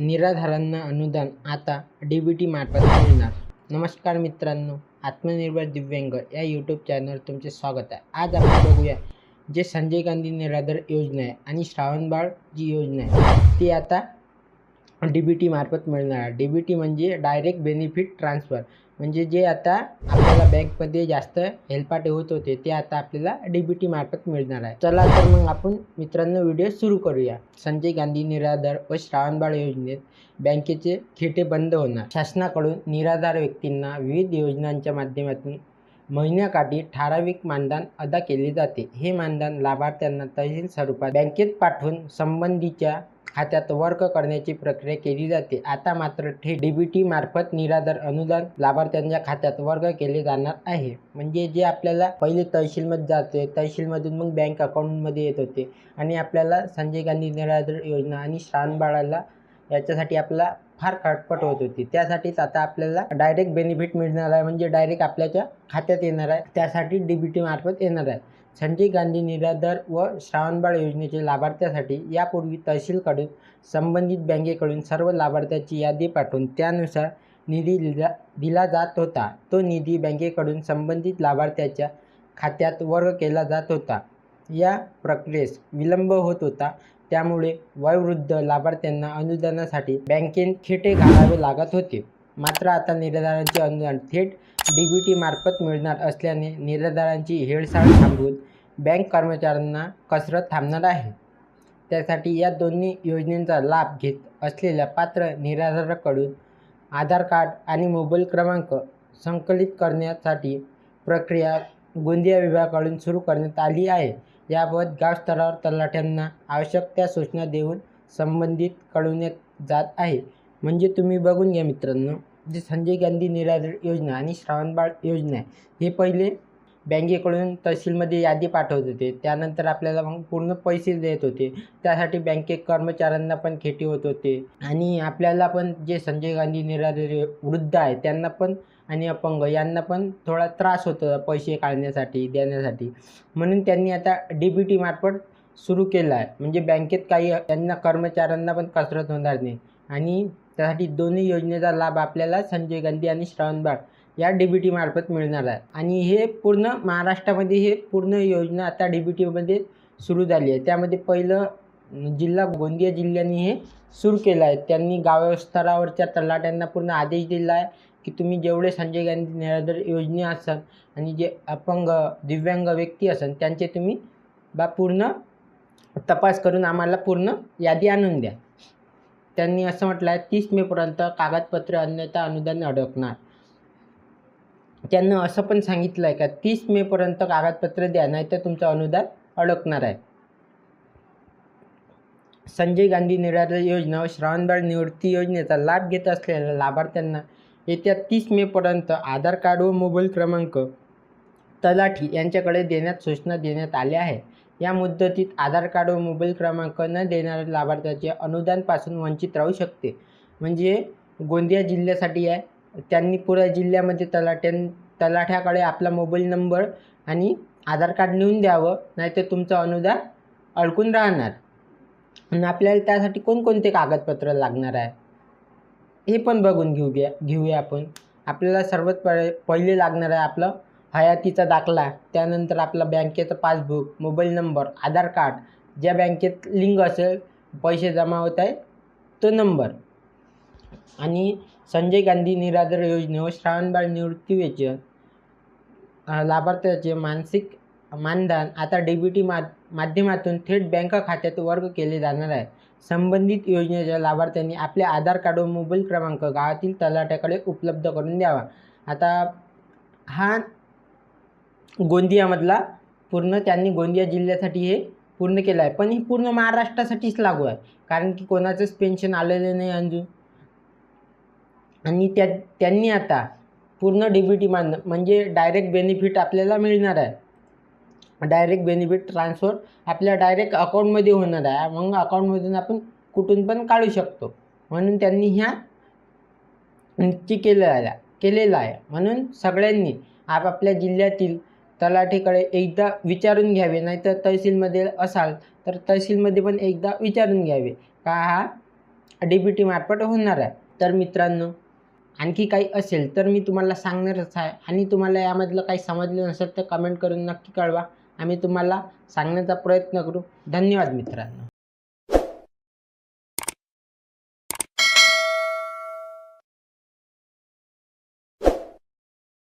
निराधारांना अनुदान आता D B T मार्फत मिळणार. नमस्कार मित्रांनो आत्मनिर्भर दिव्यांग या यूट्यूब चॅनलवर तुमचे स्वागत आहे. आज आपण बघूया जे संजय गांधी निराधार योजना आहे आणि श्रावणबाळ जी योजना आहे ती आता डी बी टी मार्फत मिळणार आहे. डी बी टी म्हणजे डायरेक्ट बेनिफिट ट्रान्सफर म्हणजे जे आता आपल्याला बँकमध्ये जास्त हेल्पाटे होत होते ते आता आपल्याला डी टी मार्फत मिळणार आहे. चला तर मग आपण मित्रांनो व्हिडिओ सुरू करूया. संजय गांधी निराधार व श्रावणबाळ योजनेत बँकेचे खेटे बंद होणार. शासनाकडून निराधार व्यक्तींना विविध योजनांच्या माध्यमातून महिन्याकाठी ठराविक मानधन अदा केले जाते. हे मानधन लाभार्थ्यांना तहसील स्वरूपात बँकेत पाठवून संबंधीच्या खात्यात वर्ग करण्याची प्रक्रिया केली जाते. आता मात्र थेट डी बी मार्फत निराधार अनुदान लाभार्थ्यांच्या खात्यात वर्ग केले जाणार आहे. म्हणजे जे आपल्याला पहिले तहसीलमध्ये जाते तहसीलमधून मग बँक अकाउंटमध्ये येत होते. आणि आपल्याला संजय गांधी निराधार योजना आणि श्रावणबाळाला याच्यासाठी आपला फार खटपट होत होती. त्यासाठीच आता आपल्याला डायरेक्ट बेनिफिट मिळणार आहे. म्हणजे डायरेक्ट आपल्याच्या खात्यात येणार आहे. त्यासाठी डी बी मार्फत येणार आहे. संजय गांधी निराधार व श्रावणबाळ योजनेचे लाभार्थ्यासाठी यापूर्वी तहसीलकडून संबंधित बँकेकडून सर्व लाभार्थ्याची यादी पाठवून त्यानुसार निधी दिला दिला जात होता. तो निधी बँकेकडून संबंधित लाभार्थ्याच्या खात्यात वर्ग केला जात होता. या प्रक्रियेस विलंब होत होता. त्यामुळे वयोवृद्ध लाभार्थ्यांना अनुदानासाठी बँकेत खेटे घालावे लागत होते. मात्र आता निराधारांचे अनुदान थेट डी मार्फत मिळणार असल्याने निराधारांची हेळसाळ थांबवून बँक कर्मचाऱ्यांना कसरत थांबणार आहे. त्यासाठी या दोन्ही योजनेचा लाभ घेत असलेल्या पात्र निराधाराकडून आधार कार्ड आणि मोबाईल क्रमांक संकलित करण्यासाठी प्रक्रिया गोंदिया विभागाकडून सुरू करण्यात आली आहे. याबाबत गावस्तरावर तलाठ्यांना आवश्यक त्या सूचना देऊन संबंधित कळवण्यात जात आहे. म्हणजे तुम्ही बघून घ्या मित्रांनो. जे संजय गांधी निराधार योजना आणि श्रावणबाळ योजना आहे हे पहिले बँकेकडून तहसीलमध्ये यादी पाठवत होते. त्यानंतर आपल्याला मग पूर्ण पैसे देत होते. त्यासाठी बँके कर्मचाऱ्यांना पण खेटी होत होते. आणि आपल्याला पण जे संजय गांधी निराधार वृद्ध आहे त्यांना पण आणि अपंग यांना पण थोडा त्रास होतो पैसे काढण्यासाठी देण्यासाठी. म्हणून त्यांनी आता डी बी टी मार्फत सुरू केलं आहे. म्हणजे बँकेत काही त्यांना कर्मचाऱ्यांना पण कसरत होणार नाही. आणि त्यासाठी दोन्ही योजनेचा लाभ आपल्याला संजय गांधी आणि श्रावणबाळ या डी बी टीमार्फत मिळणार आहे. आणि हे पूर्ण महाराष्ट्रामध्ये हे पूर्ण योजना आता डी बी टीमध्ये सुरू झाली आहे. त्यामध्ये पहिलं जिल्हा गोंदिया जिल्ह्याने हे सुरू केलं आहे. त्यांनी गावस्तरावरच्या तलाट्यांना पूर्ण आदेश दिला आहे की तुम्ही जेवढे संजय गांधी निराधार योजने असाल आणि जे अपंग दिव्यांग व्यक्ती असाल त्यांचे तुम्ही बा पूर्ण तपास करून आम्हाला पूर्ण यादी आणून द्या. त्यांनी असं म्हटलं आहे तीस मेपर्यंत कागदपत्र अन्यथा अनुदान अडकणार. त्यांना असं पण सांगितलं आहे का तीस मेपर्यंत कागदपत्र द्या नाही तर तुमचं अनुदान अडकणार आहे. संजय गांधी निराधार योजना व श्रावणबाळ निवृत्ती योजनेचा लाभ घेत असलेल्या लाभार्थ्यांना येत्या तीस मेपर्यंत आधार कार्ड व मोबाईल क्रमांक तलाठी यांच्याकडे देण्यात सूचना देण्यात आल्या आहे या मुदतीत आधार कार्ड व मोबाईल क्रमांक न देणाऱ्या लाभार्थ्याचे अनुदानपासून वंचित राहू शकते. म्हणजे गोंदिया जिल्ह्यासाठी आहे. त्यांनी पुऱ्या जिल्ह्यामध्ये तलाट्यां तलाठ्याकडे आपला मोबाईल नंबर आणि आधार कार्ड नेऊन द्यावं नाहीतर तुमचं अनुदान अडकून राहणार. आणि आपल्याला त्यासाठी कोणकोणते कागदपत्र लागणार आहे? हे पण बघून घेऊया घेऊया आपण. आपल्याला सर्वात पहिले लागणार आहे आपलं हयातीचा दाखला त्यानंतर आपला बँकेचं passbook mobile number Aadhaar card ज्या बँकेत लिंक असेल पैसे जमा होत आहे तो नंबर. आणि संजय गांधी निराधार योजने व श्रावणबाळ निवृत्तीवेचे लाभार्थ्याचे मानसिक मानधन आता डी बी टी मा माध्यमातून थेट बँक खात्यात वर्ग केले जाणार आहे. संबंधित योजनेच्या लाभार्थ्यांनी आपले आधार कार्ड व मोबाईल क्रमांक गावातील तलाट्याकडे उपलब्ध करून द्यावा. आता हा गोंदियामधला पूर्ण त्यांनी गोंदिया जिल्ह्यासाठी हे पूर्ण केलं आहे. पण हे पूर्ण महाराष्ट्रासाठीच लागू आहे. कारण की कोणाचंच पेन्शन आलेलं नाही अजून. आणि त्या त्यांनी आता पूर्ण डीबीटी मान म्हणजे डायरेक्ट बेनिफिट आपल्याला मिळणार आहे. डायरेक्ट बेनिफिट ट्रान्सफर आपल्या डायरेक्ट अकाउंटमध्ये होणार आहे. मग अकाउंटमधून आपण कुठून पण काढू शकतो. म्हणून त्यांनी ह्या नक्की केलेला केलेला केलेलं आहे. म्हणून सगळ्यांनी आपापल्या जिल्ह्यातील तलाठीकडे एकदा विचारून घ्यावे नाहीतर तहसीलमध्ये असाल तर तहसीलमध्ये पण एकदा विचारून घ्यावे. का हा? डी बी टी मार्फत होणार आहे. तर मित्रांनो आणखी काही असेल तर मी तुम्हाला सांगणारच आहे. आणि तुम्हाला यामधलं काही समजलं नसेल तर कमेंट करून नक्की कळवा. आम्ही तुम्हाला सांगण्याचा प्रयत्न करू. धन्यवाद मित्रांनो.